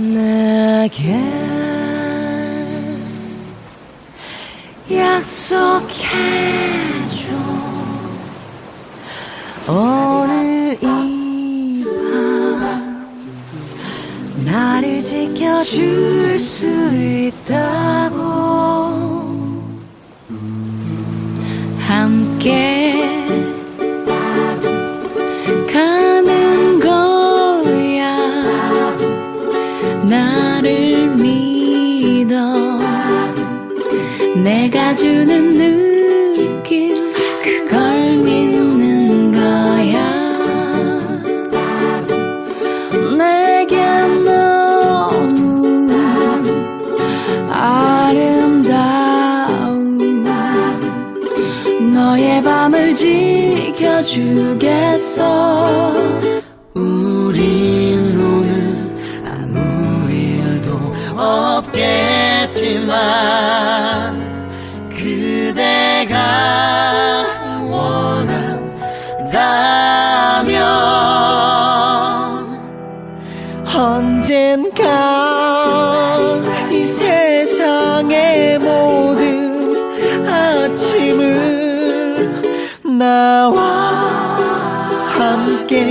내게 약속해줘. 오늘 이 밤 나를 지켜줄 수 있다고 함께 너의 밤을 지켜주겠어. 우린 오늘 아무 일도 없겠지만 그대가 나와 함께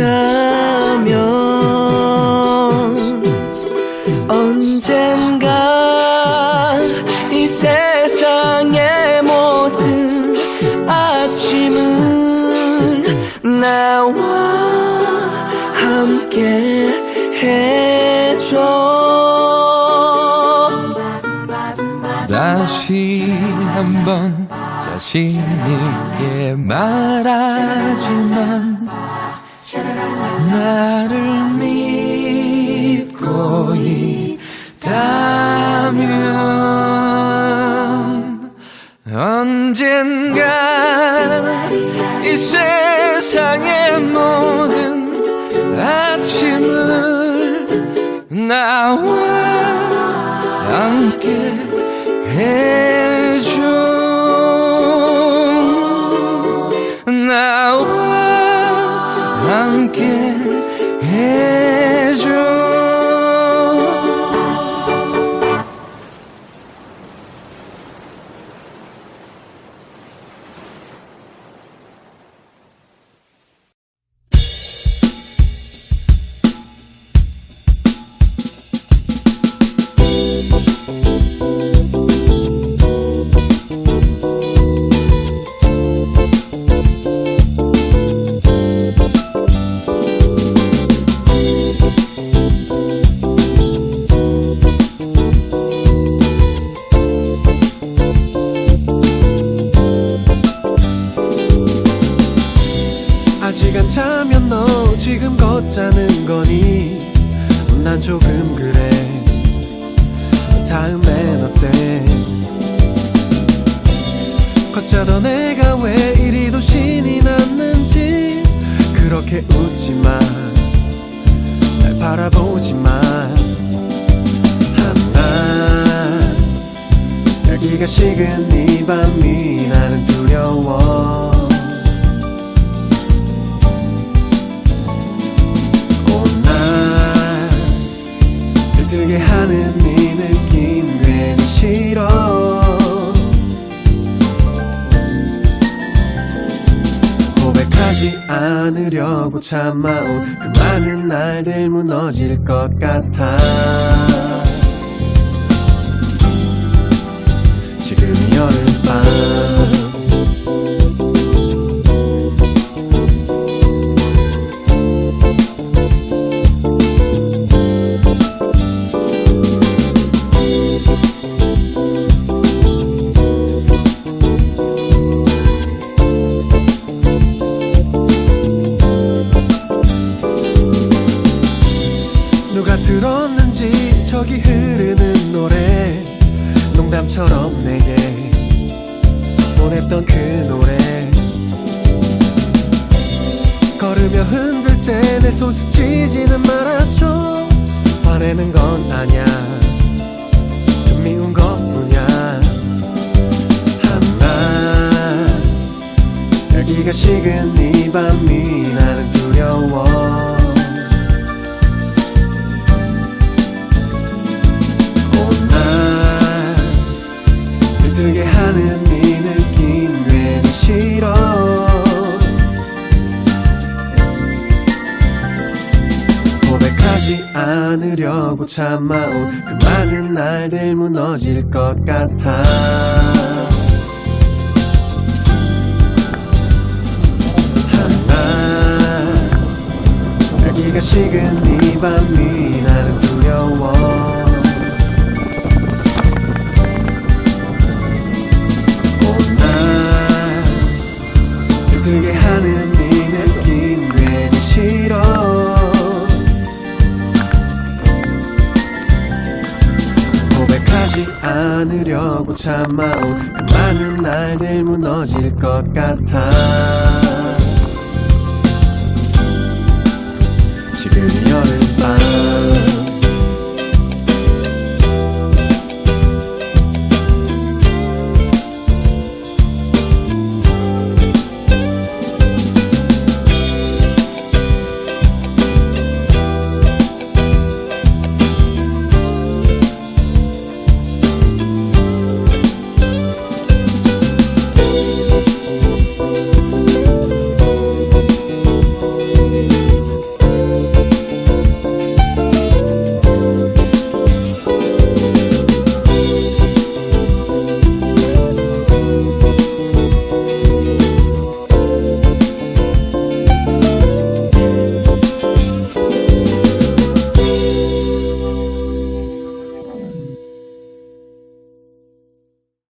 원한다면 언젠가 이 세상의 모든 아침을 나와 함께 해줘. 다시 한번 자신 있게 말하지만 나를 믿고 있다면 언젠가 이 세상의 모든 아침을 나와 함께 해 함께 해줘 아직 한참면 너 지금 걷자는 거니? 난 조금 그래. 다음엔 어때? 걷자던 내가 왜 이리도 신이 났는지 그렇게 웃지마. 날 바라보지마. 한나 여기가 식은 이 밤이 나는 두려워 하지 않으려고 참아온 그 많은 날들 무너질 것 같아. 지금 여름밤 내 손수 찌지는 말았죠. 화내는 건 아냐 좀 미운 것뿐이야. 한나 열기가 식은 이 밤이 나는 두려워. 온날 들뜨게 하는 않으려고 참아온 그 많은 날들 무너질 것 같아. 하나 열기가 식은 이 밤이 나는 두려워 참아온 그 많은 날들 무너질 것 같아. 지금 여름밤